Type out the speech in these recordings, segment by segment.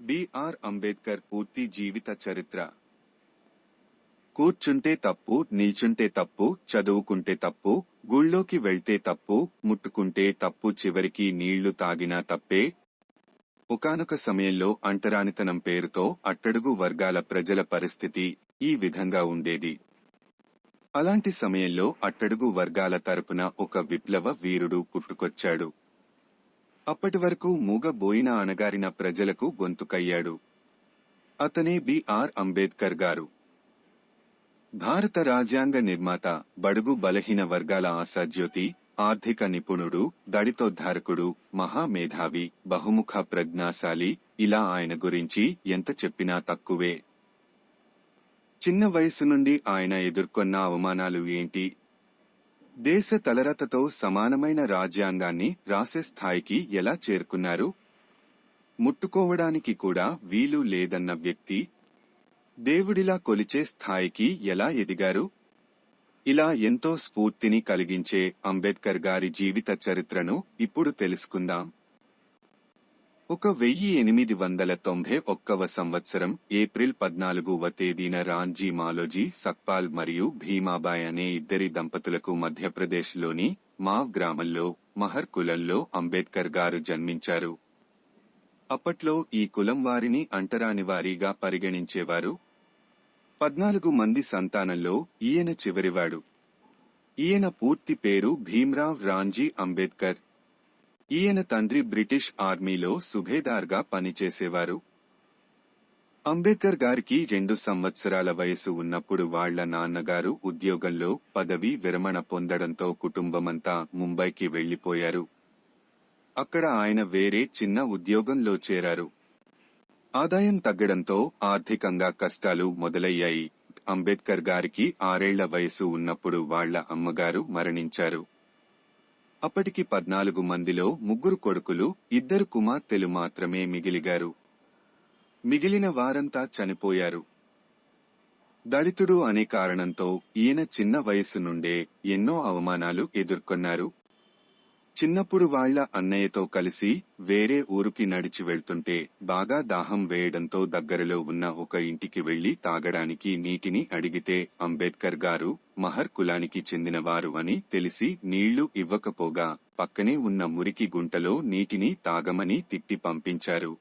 BR Ambedkar పూర్తి జీవిత చరిత్ర. కూర్చుంటే తప్పు నిల్చుంటే తప్పు చదువుకుంటే తప్పు గుళ్ళోకి వెళ్తే తప్పు ముట్టుకుంటే తప్పు చివరికి నీళ్ళు తాగినా తప్పే? ఒకానొక సమయంలో అంటరానితనం పేరుతో అట్టడుగు వర్గాల ప్రజల పరిస్థితి ఈ విధంగా ఉండేది. అలాంటి సమయంలో అట్టడుగు వర్గాల తరపున ఒక విప్లవ వీరుడు పుట్టుకొచ్చాడు. అప్పటి వరకు మూగబోయిన అణగారిన ప్రజలకు గొంతుకయ్యాడు. అతనే బిఆర్ అంబేద్కర్ గారు. భారత రాజ్యాంగ నిర్మాత బడుగు బలహీన వర్గాల ఆశాజ్యోతి ఆర్థిక నిపుణుడు దళితోద్ధారకుడు మహామేధావి బహుముఖ ప్రజ్ఞాశాలి ఇలా ఆయన గురించి ఎంత చెప్పినా తక్కువే. చిన్న వయసు నుండి ఆయన ఎదుర్కొన్న అవమానాలు ఏంటి? దేశ తలరతతో సమానమైన రాజ్యాంగాన్ని రాసే స్థాయికి ఎలా చేరుకున్నారు? ముట్టుకోవడానికి కూడా వీలు లేదన్న వ్యక్తి దేవుడిలా కొలిచే స్థాయికి ఎలా ఎదిగారు? ఇలా ఎంతో స్ఫూర్తిని కలిగించే అంబేద్కర్ గారి జీవిత చరిత్రను ఇప్పుడు తెలుసుకుందాం. ఒక వెయ్యి ఎనిమిది వందల తొంభై ఒక్కవ సంవత్సరం ఏప్రిల్ పద్నాలుగువ తేదీన రాంజీ మాలోజీ సక్పాల్ మరియు భీమాబాయ్ అనే ఇద్దరి దంపతులకు మధ్యప్రదేశ్లోని మావ్ గ్రామంలో మహర్ కులంలో అంబేద్కర్ గారు జన్మించారు. అప్పట్లో ఈ కులం వారిని అంటరాని వారీగా పరిగణించేవారు. పద్నాలుగు మంది సంతానంలో ఈయన చివరివాడు. ఈయన పూర్తి పేరు భీమ్రావ్ రాంజీ అంబేద్కర్. ఈయన తండ్రి బ్రిటిష్ ఆర్మీలో సుభేదార్గా పనిచేసేవారు. అంబేద్కర్ గారికి రెండు సంవత్సరాల వయసు ఉన్నప్పుడు వాళ్ళ నాన్నగారు ఉద్యోగంలో పదవీ విరమణ పొందడంతో కుటుంబమంతా ముంబైకి వెళ్ళిపోయారు అక్కడ ఆయన వేరే చిన్న ఉద్యోగంలో చేరారు. ఆదాయం తగ్గడంతో ఆర్థికంగా కష్టాలు మొదలయ్యాయి. అంబేద్కర్ గారికి ఆరేళ్ళ వయసు ఉన్నప్పుడు వాళ్ళ అమ్మగారు మరణించారు. అప్పటికి పద్నాలుగు మందిలో ముగ్గురు కొడుకులు ఇద్దరు కుమార్తెలు మాత్రమే మిగిలిగారు. మిగిలిన వారంతా చనిపోయారు. దళితుడు అనే కారణంతో ఈయన చిన్న వయసు నుండే ఎన్నో అవమానాలు ఎదుర్కొన్నారు. చిన్నప్పుడు వాళ్ళ అన్నయ్యతో కలిసి వేరే ఊరుకి నడిచి వెళ్తుంటే బాగా దాహం వేయడంతో దగ్గరలో ఉన్న ఒక ఇంటికి వెళ్ళి తాగడానికి నీటిని అడిగితే అంబేద్కర్ గారు మహర్ కులానికి చెందినవారు అని తెలిసి నీళ్ళు ఇవ్వకపోగా పక్కనే ఉన్న మురికి గుంటలో నీటిని తాగమని తిట్టి పంపించారు.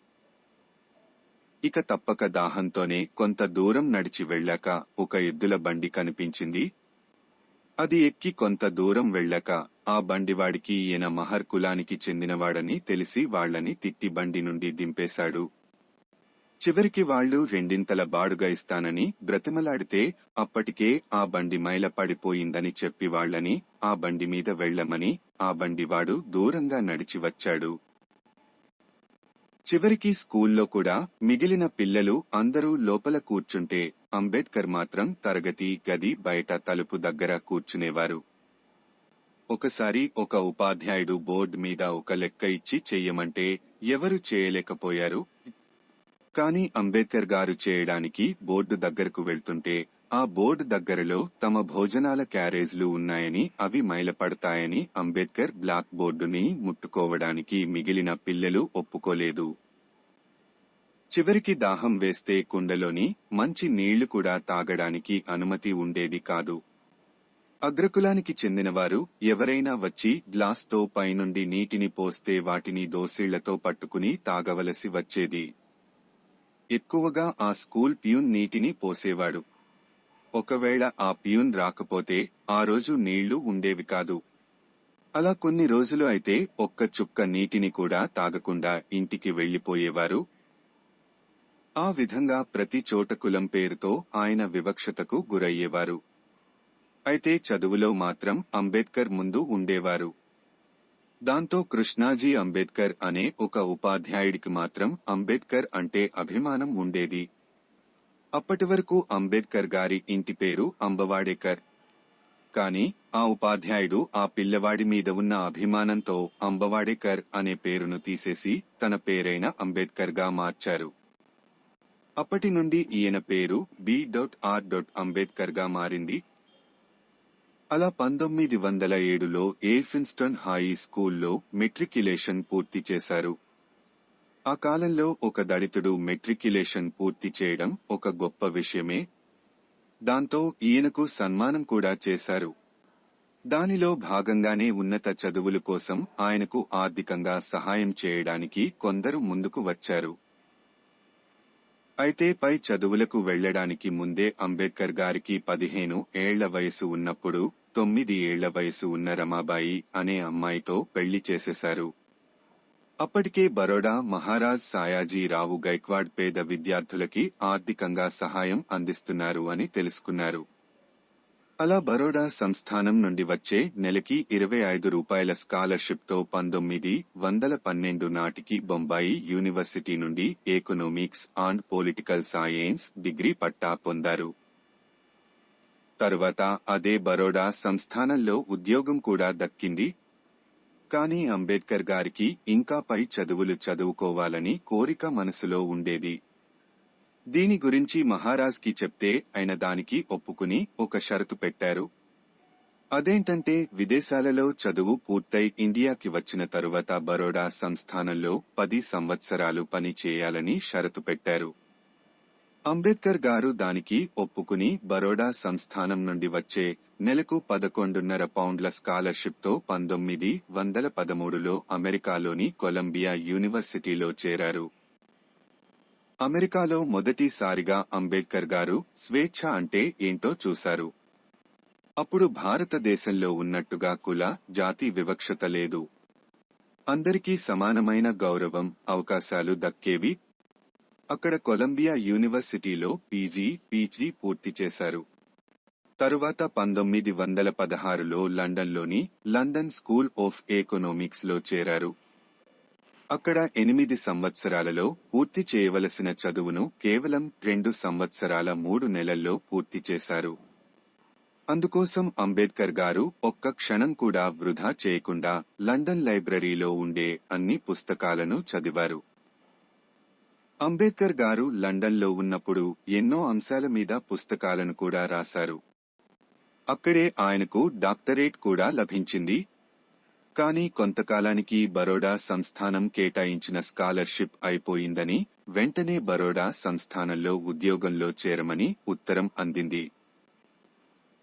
ఇక తప్పక దాహంతోనే కొంత దూరం నడిచి వెళ్ళాక ఒక ఎద్దుల బండి కనిపించింది. అది ఎక్కి కొంత దూరం వెళ్ళక ఆ బండివాడికి ఈయన మహర్ కులానికి చెందినవాడని తెలిసి వాళ్ళని తిట్టి బండి నుండి దింపేశాడు. చివరికి వాళ్ళు రెండింతల బాడుగా ఇస్తానని బ్రతిమలాడితే అప్పటికే ఆ బండి మైల పడిపోయిందని చెప్పి వాళ్ళని ఆ బండి మీద వెళ్ళమని ఆ బండివాడు దూరంగా నడిచి వచ్చాడు. చివరికి స్కూల్లో కూడా మిగిలిన పిల్లలు అందరూ లోపల కూర్చుంటే అంబేద్కర్ మాత్రం తరగతి గది బయట తలుపు దగ్గర కూర్చునేవారు. ఒకసారి ఒక ఉపాధ్యాయుడు బోర్డు మీద ఒక లెక్క ఇచ్చి చెయ్యమంటే ఎవరు చేయలేకపోయారు? కాని అంబేద్కర్ గారు చేయడానికి బోర్డు దగ్గరకు వెళ్తుంటే ఆ బోర్డు దగ్గరలో తమ భోజనాల క్యారేజ్లు ఉన్నాయని అవి మైలపడతాయని అంబేద్కర్ బ్లాక్ బోర్డుని ముట్టుకోవడానికి మిగిలిన పిల్లలు ఒప్పుకోలేదు. చివరికి దాహం వేస్తే కుండలోని మంచి నీళ్ళు కూడా తాగడానికి అనుమతి ఉండేది కాదు. అగ్రకులానికి చెందినవారు ఎవరైనా వచ్చి గ్లాస్తో పైనుండి నీటిని పోస్తే వాటిని దోసిళ్ళతో పట్టుకుని తాగవలసి వచ్చేది. ఎక్కువగా ఆ స్కూల్ ప్యూన్ నీటిని పోసేవాడు. ఒకవేళ ఆ ప్యూన్ రాకపోతే ఆ రోజు నీళ్ళు ఉండేవి కాదు. అలా కొన్ని రోజులు అయితే ఒక్క చుక్క నీటిని కూడా తాగకుండా ఇంటికి వెళ్ళిపోయేవారు ఆ విధంగా ప్రతి చోట కులం పేరుతో ఆయన వివక్షతకు గురయ్యేవారు. అయితే చదువులో మాత్రం అంబేద్కర్ ముందు ఉండేవారు. దాంతో కృష్ణాజీ అంబేద్కర్ అనే ఒక ఉపాధ్యాయుడికి మాత్రం అంబేద్కర్ అంటే అభిమానం ఉండేది. అప్పటి వరకు అంబేద్కర్ గారి ఇంటి పేరు అంబవాడేకర్. కాని ఆ ఉపాధ్యాయుడు ఆ పిల్లవాడి మీద ఉన్న అభిమానంతో అంబవాడేకర్ అనే పేరును తీసేసి తన పేరైన అంబేద్కర్గా మార్చారు. అప్పటి నుండి ఈయన పేరు బి డాట్ ఆర్ డాట్ అంబేద్కర్గా మారింది. అలా పంతొమ్మిది వందల ఏడులో ఏల్ఫిన్స్టన్ హై స్కూల్లో మెట్రిక్యులేషన్ పూర్తి చేశారు. ఆ కాలంలో ఒక దళితుడు మెట్రిక్యులేషన్ పూర్తి చేయడం ఒక గొప్ప విషయమే. దాంతో ఈయనకు సన్మానం కూడా చేశారు. దానిలో భాగంగానే ఉన్నత చదువుల కోసం ఆయనకు ఆర్థికంగా సహాయం చేయడానికి కొందరు ముందుకు వచ్చారు. అయితే పై చదువులకు వెళ్ళడానికి ముందే అంబేద్కర్ గారికి పదిహేను ఏళ్ళ వయసు ఉన్నప్పుడు తొమ్మిది ఏళ్ళ వయసు ఉన్న రమాబాయి అనే అమ్మాయితో పెళ్ళి చేసేశారు. అప్పటికే బరోడా మహారాజ్ సాయాజీరావు గైక్వాడ్ పేద విద్యార్థులకి ఆర్థికంగా సహాయం అందిస్తున్నారు అని తెలుసుకున్నారు. అలా బరోడా సంస్థానం నుండి వచ్చే నెలకి ఇరవై ఐదు రూపాయల స్కాలర్షిప్తో పంతొమ్మిది వందల పన్నెండు నాటికి బొంబాయి యూనివర్సిటీ నుండి economics and political science degree పట్టా పొందారు. తరువాత అదే బరోడా సంస్థానంలో ఉద్యోగం కూడా దక్కింది. కానీ అంబేద్కర్ గారికి ఇంకా పై చదువులు చదువుకోవాలని కోరిక మనసులో ఉండేది. దీని గురించి మహారాజ్కి చెప్తే ఆయన దానికి ఒప్పుకుని ఒక షరతు పెట్టారు. అదేంటంటే విదేశాలలో చదువు పూర్తయి ఇండియాకి వచ్చిన తరువాత బరోడా సంస్థానంలో పది సంవత్సరాలు పని చేయాలని షరతు పెట్టారు. అంబేద్కర్ గారు దానికి ఒప్పుకుని బరోడా సంస్థానం నుండి వచ్చే నెలకు పదకొండున్నర పౌండ్ల స్కాలర్షిప్తో పంతొమ్మిది వందల పదమూడులో అమెరికాలోని కొలంబియా యూనివర్సిటీలో చేరారు. అమెరికాలో మొదటిసారిగా అంబేద్కర్ గారు స్వేచ్ఛ అంటే ఏంటో చూశారు. అప్పుడు భారతదేశంలో ఉన్నట్టుగా కుల జాతి వివక్షత లేదు. అందరికీ సమానమైన గౌరవం అవకాశాలు దక్కేవి అక్కడ కొలంబియా యూనివర్సిటీలో పీజీ పీజీ పూర్తి చేశారు. తరువాత పంతొమ్మిది వందల పదహారులో లండన్లోని లండన్ స్కూల్ ఆఫ్ ఎకనామిక్స్లో చేరారు. అక్కడ ఎనిమిది సంవత్సరాలలో పూర్తి చేయవలసిన చదువును కేవలం రెండు సంవత్సరాల మూడు నెలల్లో పూర్తి చేశారు. అందుకోసం అంబేద్కర్ గారు ఒక్క క్షణం కూడా వృధా చేయకుండా లండన్ లైబ్రరీలో ఉండే అన్ని పుస్తకాలను చదివారు. అంబేద్కర్ గారు లండన్లో ఉన్నప్పుడు ఎన్నో అంశాల మీద పుస్తకాలను కూడా రాశారు. అక్కడే ఆయనకు డాక్టరేట్ కూడా లభించింది. కానీ కొంతకాలానికి బరోడా సంస్థానం కేటాయించిన స్కాలర్షిప్ అయిపోయిందని వెంటనే బరోడా సంస్థానంలో ఉద్యోగంలో చేరమని ఉత్తరం అందింది.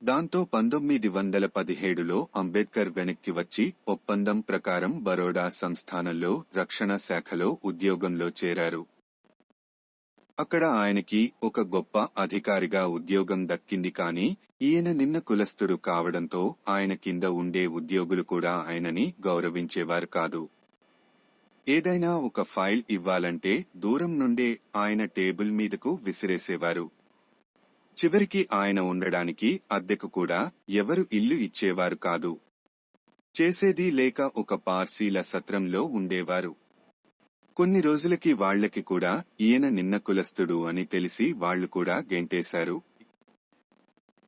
దాంతో పంతొమ్మిది వందల పదిహేడులో అంబేద్కర్ వెనక్కి వచ్చి ఒప్పందం ప్రకారం బరోడా సంస్థానంలో రక్షణ శాఖలో ఉద్యోగంలో చేరారు. అక్కడ ఆయనకి ఒక గొప్ప అధికారిగా ఉద్యోగం దక్కింది కాని ఈయన నిన్న కులస్తుడు కావడంతో ఆయన కింద ఉండే ఉద్యోగులు కూడా ఆయనని గౌరవించేవారు కాదు. ఏదైనా ఒక ఫైల్ ఇవ్వాలంటే దూరం నుండే ఆయన టేబుల్ మీదకు విసిరేసేవారు. చివరికి ఆయన ఉండడానికి అద్దెకు కూడా ఎవరు ఇల్లు ఇచ్చేవారు కాదు. చేసేది లేక ఒక పార్సీల సత్రంలో ఉండేవారు. కొన్ని రోజులకి వాళ్ళకి కూడా ఈయన నిన్న కులస్తుడు అని తెలిసి వాళ్ళు కూడా గెంటేశారు.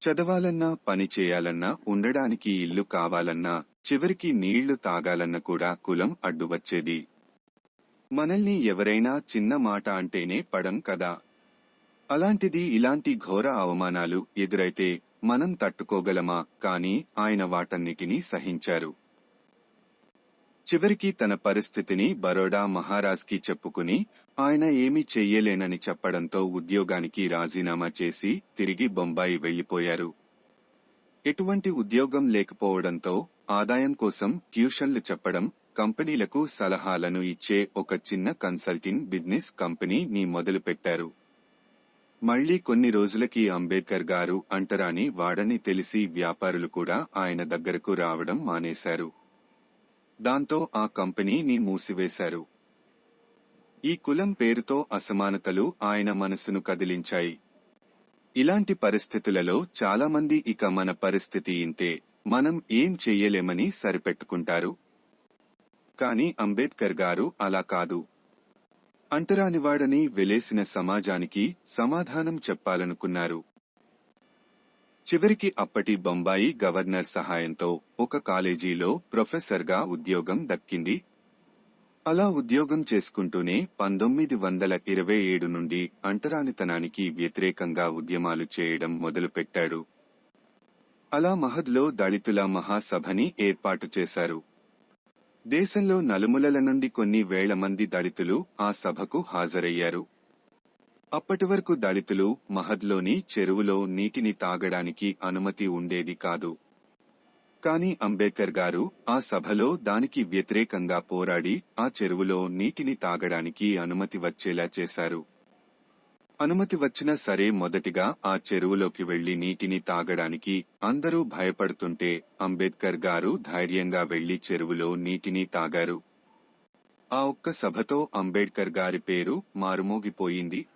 చదవాలన్నా పని చేయాలన్నా ఉండడానికి ఇల్లు కావాలన్నా చివరికి నీళ్ళు తాగాలన్న కూడా కులం అడ్డు వచ్చేది. మనల్ని ఎవరైనా చిన్న మాట అంటేనే పడం కదా. అలాంటిది ఇలాంటి ఘోర అవమానాలు ఎదురైతే మనం తట్టుకోగలమా? కాని ఆయన వాటన్నిటినీ సహించారు. చివరికి తన పరిస్థితిని బరోడా మహారాజ్కి చెప్పుకుని ఆయన ఏమీ చెయ్యలేనని చెప్పడంతో ఉద్యోగానికి రాజీనామా చేసి తిరిగి బొంబాయి వెళ్ళిపోయారు ఎటువంటి ఉద్యోగం లేకపోవడంతో ఆదాయం కోసం ట్యూషన్లు చెప్పడం కంపెనీలకు సలహాలను ఇచ్చే ఒక చిన్న కన్సల్టింగ్ బిజినెస్ కంపెనీని మొదలుపెట్టారు. మళ్ళీ కొన్ని రోజులకి అంబేద్కర్ గారు అంటరాని వాడని తెలిసి వ్యాపారులు కూడా ఆయన దగ్గరకు రావడం మానేశారు. దాంతో ఆ కంపెనీని మూసివేశారు. ఈ కులం పేరుతో అసమానతలు ఆయన మనసును కదిలించాయి. ఇలాంటి పరిస్థితులలో చాలామంది ఇక మన పరిస్థితి ఇంతే మనం ఏం చెయ్యలేమని సరిపెట్టుకుంటారు. కాని అంబేద్కర్ గారు అలా కాదు. అంటరానివాడని వెలేసిన సమాజానికి సమాధానం చెప్పాలనుకున్నారు. చివరికి అప్పటి బొంబాయి గవర్నర్ సహాయంతో ఒక కాలేజీలో ప్రొఫెసర్గా ఉద్యోగం దక్కింది. అలా ఉద్యోగం చేసుకుంటూనే పంతొమ్మిది వందల ఇరవై ఏడు నుండి అంటరానితనానికి వ్యతిరేకంగా ఉద్యమాలు చేయడం మొదలుపెట్టాడు. అలా మహద్లో దళితుల మహాసభని ఏర్పాటు చేశారు. దేశంలో నలుమూలల నుండి కొన్ని వేల మంది దళితులు ఆ సభకు హాజరయ్యారు. అప్పటి వరకు దళితులు మహద్లోని చెరువులో నీటిని తాగడానికి అనుమతి ఉండేది కాదు. కాని అంబేద్కర్ గారు ఆ సభలో దానికి వ్యతిరేకంగా పోరాడి ఆ చెరువులో నీటిని తాగడానికి అనుమతి వచ్చేలా చేశారు. అనుమతి వచ్చినా సరే మొదటిగా ఆ చెరువులోకి వెళ్ళి నీటిని తాగడానికి అందరూ భయపడుతుంటే అంబేద్కర్ గారు ధైర్యంగా వెళ్ళి చెరువులో నీటిని తాగారు. ఆ ఒక్క సభతో అంబేద్కర్ గారి పేరు మారుమోగిపోయింది.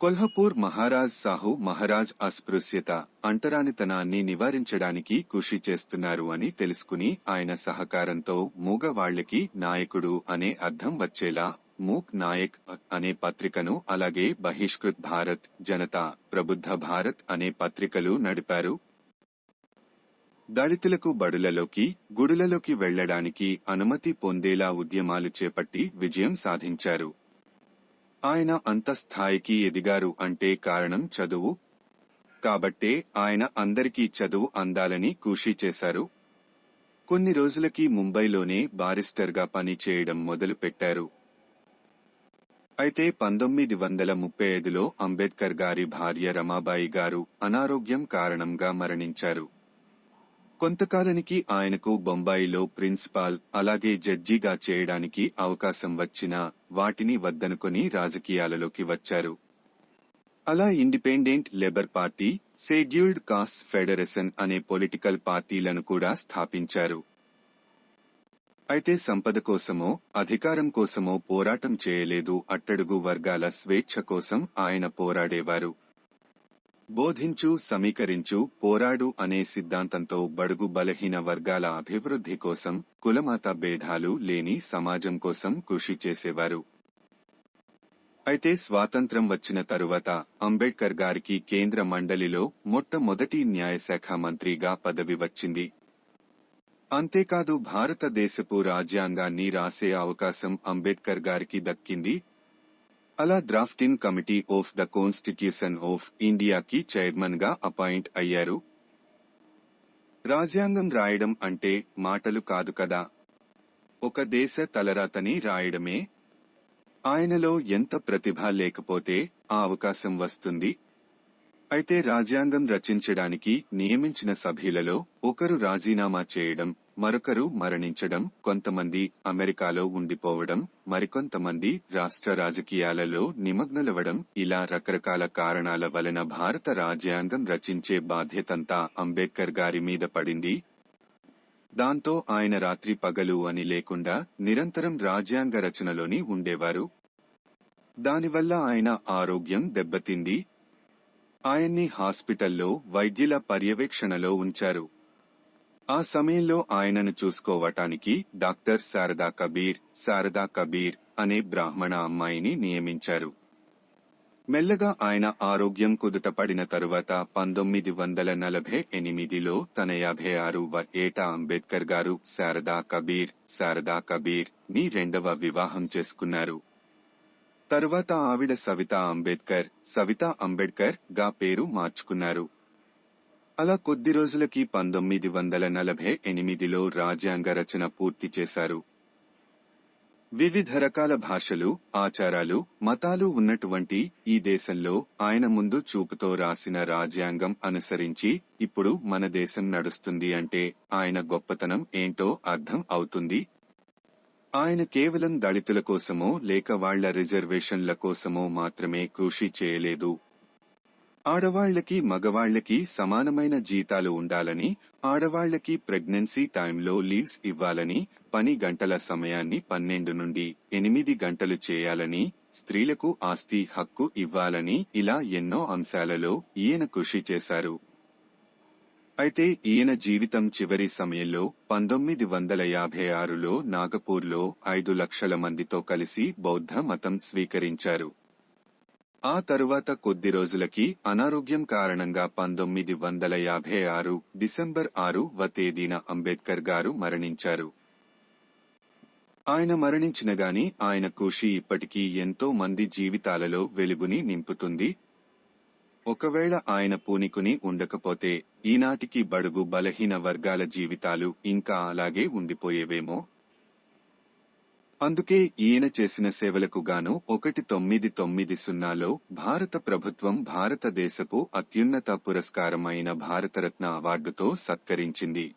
కొల్హపూర్ మహారాజ్ సాహు మహారాజ్ అస్పృశ్యత అంటరానితనాన్ని నివారించడానికి కృషి చేస్తున్నారు అని తెలుసుకుని ఆయన సహకారంతో మూగవాళ్ళకి నాయకుడు అనే అర్థం వచ్చేలా మూక్ నాయక్ అనే పత్రికను అలాగే బహిష్కృత్ భారత్ జనతా ప్రబుద్ధ భారత్ అనే పత్రికలు నడిపారు. దళితులకు బడులలోకి గుడులలోకి వెళ్ళడానికి అనుమతి పొందేలా ఉద్యమాలు చేపట్టి విజయం సాధించారు. ఆయన అంత స్థాయికి ఎదిగారు అంటే కారణం చదువు. కాబట్టే ఆయన అందరికీ చదువు అందాలని కృషి చేశారు. కొన్ని రోజులకి ముంబైలోనే బారిస్టర్గా పనిచేయడం మొదలుపెట్టారు. అయితే పంతొమ్మిది వందల ముప్పై ఐదులో అంబేద్కర్ గారి భార్య రమాబాయి గారు అనారోగ్యం కారణంగా మరణించారు. కొంతకాలానికి ఆయనకు బొంబాయిలో ప్రిన్సిపాల్ అలాగే జడ్జిగా చేయడానికి అవకాశం వచ్చినా వాటిని వద్దనుకొని రాజకీయాలలోకి వచ్చారు. అలా independent labour party scheduled caste federation అనే పొలిటికల్ పార్టీలను కూడా స్థాపించారు. అయితే సంపద కోసమో అధికారం కోసమో పోరాటం చేయలేదు అట్టడుగు వర్గాల స్వేచ్ఛ కోసం ఆయన పోరాడేవారు. బోధించు సమీకరించు పోరాడు అనే సిద్ధాంతంతో బడుగు బలహీన వర్గాల అభివృద్ధి కోసం కులమత భేదాలు లేని సమాజం కోసం కృషి చేసేవారు. అయితే స్వాతంత్ర్యం వచ్చిన తరువాత అంబేద్కర్ గారికి కేంద్ర మండలిలో మొట్టమొదటి న్యాయశాఖ మంత్రిగా పదవి వచ్చింది. అంతేకాదు భారతదేశపు రాజ్యాంగాన్ని రాసే అవకాశం అంబేద్కర్ గారికి దక్కింది అలా drafting committee of the constitution of ఇండియాకి చైర్మన్గా అపాయింట్ అయ్యారు. రాజ్యాంగం రాయడం అంటే మాటలు కాదు కదా? ఒక దేశ తలరాతని రాయడమే? ఆయనలో ఎంత ప్రతిభ లేకపోతే ఆ అవకాశం వస్తుంది? అయితే రాజ్యాంగం రచించడానికి నియమించిన సభ్యులలో ఒకరు రాజీనామా చేయడం మరొకరు మరణించడం కొంతమంది అమెరికాలో ఉండిపోవడం మరికొంతమంది రాష్ట్ర రాజకీయాలలో నిమగ్నలవడం ఇలా రకరకాల కారణాల వలన భారత రాజ్యాంగం రచించే బాధ్యతంతా అంబేద్కర్ గారి మీద పడింది. దాంతో ఆయన రాత్రి పగలు అని లేకుండా నిరంతరం రాజ్యాంగ రచనలోని ఉండేవారు. దానివల్ల ఆయన ఆరోగ్యం దెబ్బతింది. ఆయన్ని హాస్పిటల్లో వైద్యుల పర్యవేక్షణలో ఉంచారు. ఆ సమయంలో ఆయనను చూసుకోవటానికి డాక్టర్ శారదా కబీర్ శారదా కబీర్ అనే బ్రాహ్మణ అమ్మాయిని నియమించారు. మెల్లగా ఆయన ఆరోగ్యం కుదుటపడిన తరువాత పంతొమ్మిది వందల నలభై ఎనిమిదిలో తన యాభై ఆరు ఏట అంబేద్కర్ గారు శారదా కబీర్ శారదా కబీర్ని రెండవ వివాహం చేసుకున్నారు. తరువాత ఆవిడ సవితా అంబేద్కర్ సవితా అంబేద్కర్గా పేరు మార్చుకున్నారు. అలా కొద్ది రోజులకి పంతొమ్మిది వందల నలభై ఎనిమిదిలో రాజ్యాంగ రచన పూర్తి చేశారు. వివిధ రకాల భాషలు ఆచారాలు మతాలు ఉన్నటువంటి ఈ దేశంలో ఆయన ముందు చూపుతో రాసిన రాజ్యాంగం అనుసరించి ఇప్పుడు మన దేశం నడుస్తుంది అంటే ఆయన గొప్పతనం ఏంటో అర్థం అవుతుంది. ఆయన కేవలం దళితుల కోసమో లేక వాళ్ళ రిజర్వేషన్ల కోసమో మాత్రమే కృషి చేయలేదు. ఆడవాళ్ళకి మగవాళ్ళకి సమానమైన జీతాలు ఉండాలని ఆడవాళ్ళకి ప్రెగ్నెన్సీ టైంలో లీవ్స్ ఇవ్వాలని పని గంటల సమయాన్ని పన్నెండు నుండి ఎనిమిది గంటలు చేయాలని స్త్రీలకు ఆస్తి హక్కు ఇవ్వాలని ఇలా ఎన్నో అంశాలలో ఈయన కృషి చేశారు. అయితే ఈయన జీవితం చివరి సమయంలో పంతొమ్మిది వందల యాభై ఆరులో నాగపూర్లో ఐదు లక్షల మందితో కలిసి బౌద్ధ మతం స్వీకరించారు. ఆ తరువాత కొద్ది రోజులకి అనారోగ్యం కారణంగా పంతొమ్మిది వందల యాభై ఆరు డిసెంబర్ ఆరు వ తేదీన అంబేద్కర్ గారు మరణించారు. ఆయన మరణించిన గాని ఆయన కృషి ఇప్పటికీ ఎంతో మంది జీవితాలలో వెలుగుని నింపుతుంది. ఒకవేళ ఆయన పూనికుని ఉండకపోతే ఈనాటికి బడుగు బలహీన వర్గాల జీవితాలు ఇంకా అలాగే ఉండిపోయేవేమో? అందుకే ఈయన చేసిన సేవలకు గాను ఒకటి తొమ్మిది తొమ్మిది సున్నాలో భారత ప్రభుత్వం భారతదేశపు అత్యున్నత పురస్కారమైన భారతరత్న అవార్డుతో సత్కరించింది.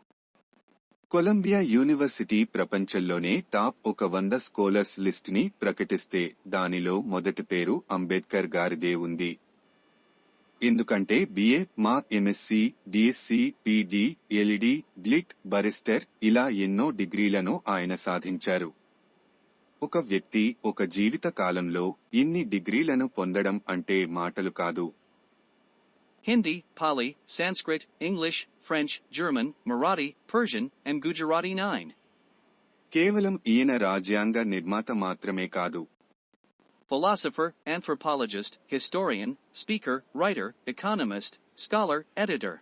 కొలంబియా యూనివర్సిటీ ప్రపంచంలోనే టాప్ ఒక వంద స్కోలర్స్ లిస్ట్ని ప్రకటిస్తే దానిలో మొదటి పేరు అంబేద్కర్ గారిదే ఉంది. ఎందుకంటే BA MA MSc DSc PhD LLD గ్లిట్ barrister ఇలా ఎన్నో డిగ్రీలను ఆయన సాధించారు. ఒక వ్యక్తి ఒక జీవిత కాలంలో ఇన్ని డిగ్రీలను పొందడం అంటే మాటలు కాదు. Hindi Pali Sanskrit English French German Marathi Persian and Gujarati nine కేవలం ఈయన రాజ్యాంగ నిర్మాత మాత్రమే కాదు. Philosopher anthropologist historian speaker writer economist scholar editor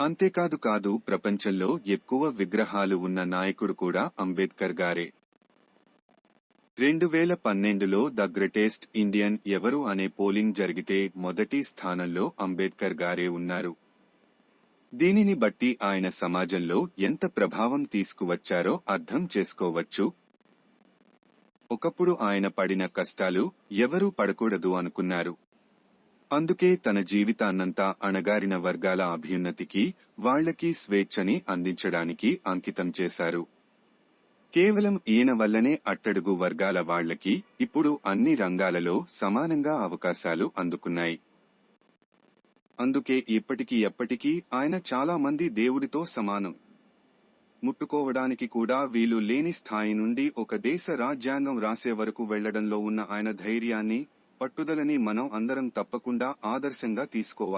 అంతేకాదు కాదు ప్రపంచంలో ఎక్కువ విగ్రహాలు ఉన్న నాయకుడు కూడా అంబేద్కర్ గారే. రెండు వేల పన్నెండులో ద గ్రేటెస్ట్ ఇండియన్ ఎవరు అనే పోలింగ్ జరిగితే మొదటి స్థానంలో అంబేద్కర్ గారే ఉన్నారు. దీనిని బట్టి ఆయన సమాజంలో ఎంత ప్రభావం తీసుకువచ్చారో అర్థం చేసుకోవచ్చు. ఒకప్పుడు ఆయన పడిన కష్టాలు ఎవరూ పడకూడదు అనుకున్నారు. అందుకే తన జీవితాన్నంతా అణగారిన వర్గాల అభ్యున్నతికి వాళ్ళకి స్వేచ్ఛని అందించడానికి అంకితం చేశారు. కేవలం ఈయన వల్లనే అట్టడుగు వర్గాల వాళ్ళకి ఇప్పుడు అన్ని రంగాలలో సమానంగా అవకాశాలు అందుకున్నాయి. అందుకే ఇప్పటికీ ఎప్పటికీ ఆయన చాలా మంది దేవుడితో సమానం. ముట్టుకోవడానికి కూడా వీలు లేని స్థాయి నుండి ఒక దేశ రాజ్యాంగం రాసే వరకు వెళ్ళడంలో ఉన్న ఆయన ధైర్యాన్ని పట్టుదలని మనం అందరం తప్పకుండా ఆదర్శంగా తీసుకోవాలి.